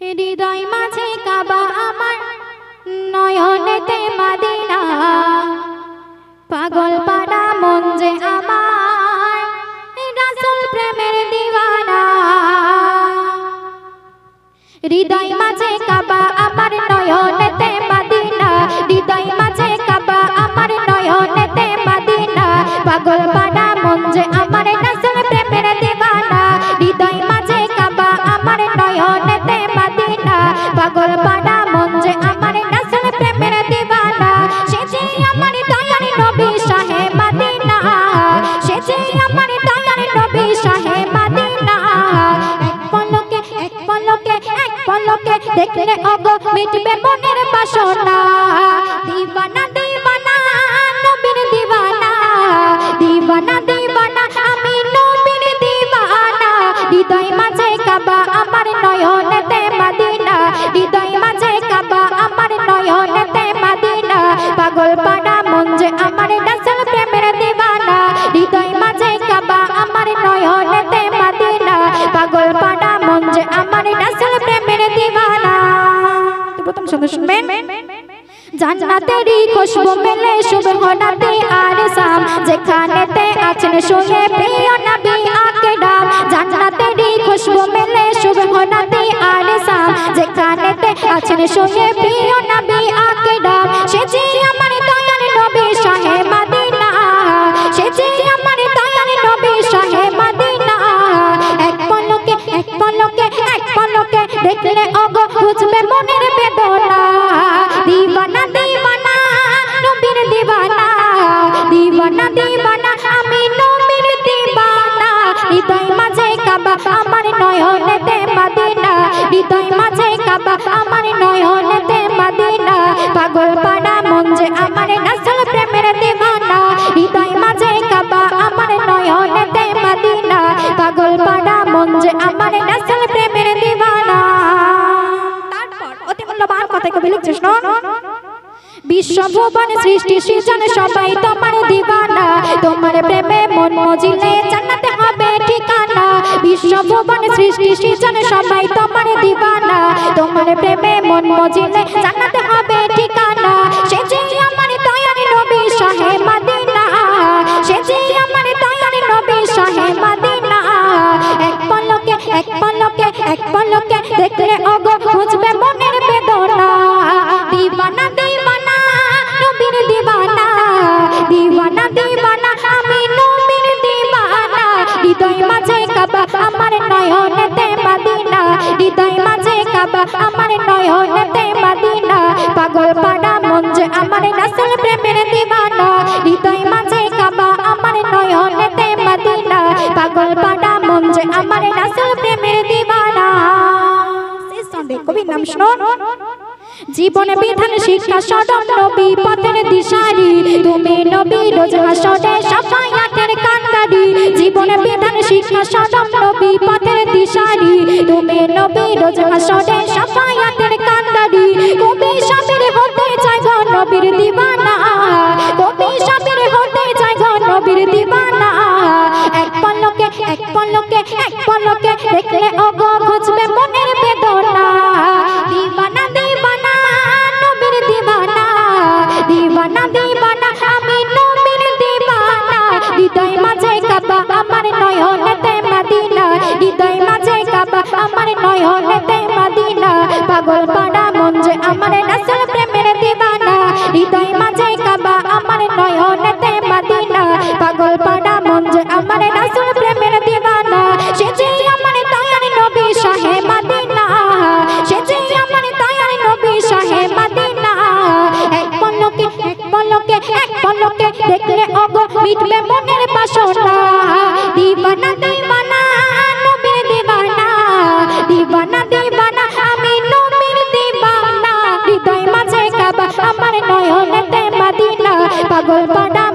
হৃদয় মাঝে কাবা আমার, নয়নেতে মাদিনা। পাগল পাড়া মন যে আমার, রাসূল প্রেমের দিওয়ানা। হৃদয় মাঝে কাবা আমার, নয়নেতে মাদিনা। হৃদয় মাঝে কাবা আমার, নয়নেতে মাদিনা। পাগল পাড়া মন যে আমার, রাসূল পাগল পাড়া, মন যে আমার নাসল প্রেমের দিবানা। সে যে আমার দয়ার নবী শাহে মাদিনা। সে যে আমার দয়ার নবী শাহে মাদিনা। এক পলকে এক পলকে এক পলকে দেখলে অগ মিটবে মনের বাসনা। দিবানা পাগল পাড়া মন যে আমার রাসূল প্রেমের দিবানা, হৃদয় মাঝে কাবা আমার নয়নেতে মাদিনা পাগল পাড়া মন যে আমার রাসূল প্রেমের দিবানা। প্রথম শব্দ শুনবেন। জান্নাতেরই খুশবু মেলে শুভ হনাতে আর সাম যেখানেতে আছেন শুয়ে প্রিয় নবী আকরাম জান্নাতেরই খুশবু মেলে শুভ হনাতে আর সাম যেখানেতে আছেন শুয়ে প্রিয় কথা কবি লিখছে শুনুন বিশ্বভুবন সৃষ্টি, সৃজন সবাই তোমার দিবানা। তোমার প্রেমে মন মজিলে জান্নাতে হবে ঠিকানা। বিশ্বভুবন সৃষ্টি, সৃজন সবাই তোমার দিবানা। তোমার প্রেমে মন মজিলে জান্নাতে হৃদয় মাঝে কাবা, আমার নয়নেতে মাদিনা। পাগল পাড়া মন যে আমার রাসূল প্রেমের দিবানা। হৃদয় মাঝে কাবা, আমার নয়নেতে মাদিনা। পাগল পাড়া মন যে আমার রাসূল প্রেমের দিবানা। শেষ ছন্দে কবির নাম শুনুন জীবনে বিধান শিক্ষা সদম নবী, পথের দিশারি। তুমি নবী, রোজ হাসরে কান্দারি জীবনে বিধান শিক্ষা সদম নবী, পথের দিশারি। তুমি নবী, রোজ হাসরে সাফায়াতের কান্দারি কবি সাবির হতে চাই গো নবীর দিবানা। কবি সাবির হতে চাই গো নবীর দিবানা। এক পলকে এক পলকে এক পলকে দেখলে অগো খুঁজবে মনের বেদনা। পাগল পাড়া মন যে আমার রাসূল প্রেমের দিবানা। হৃদয় মাঝে কাবা আমার নয়নেতে মাদিনা। পাগল পাড়া মন যে আমার রাসূল প্রেমের দিবানা। সে যে আমার দয়ার নবী শাহে মদিনা। সে যে আমার দয়ার নবী শাহে মদিনা। এক পলকে এক পলকে এক পলকে দেখলে অগো মিটবে মনের বাসনা। দিবানা দিবানা, নবীর দিবানা। দিবানা পাগল পাড়া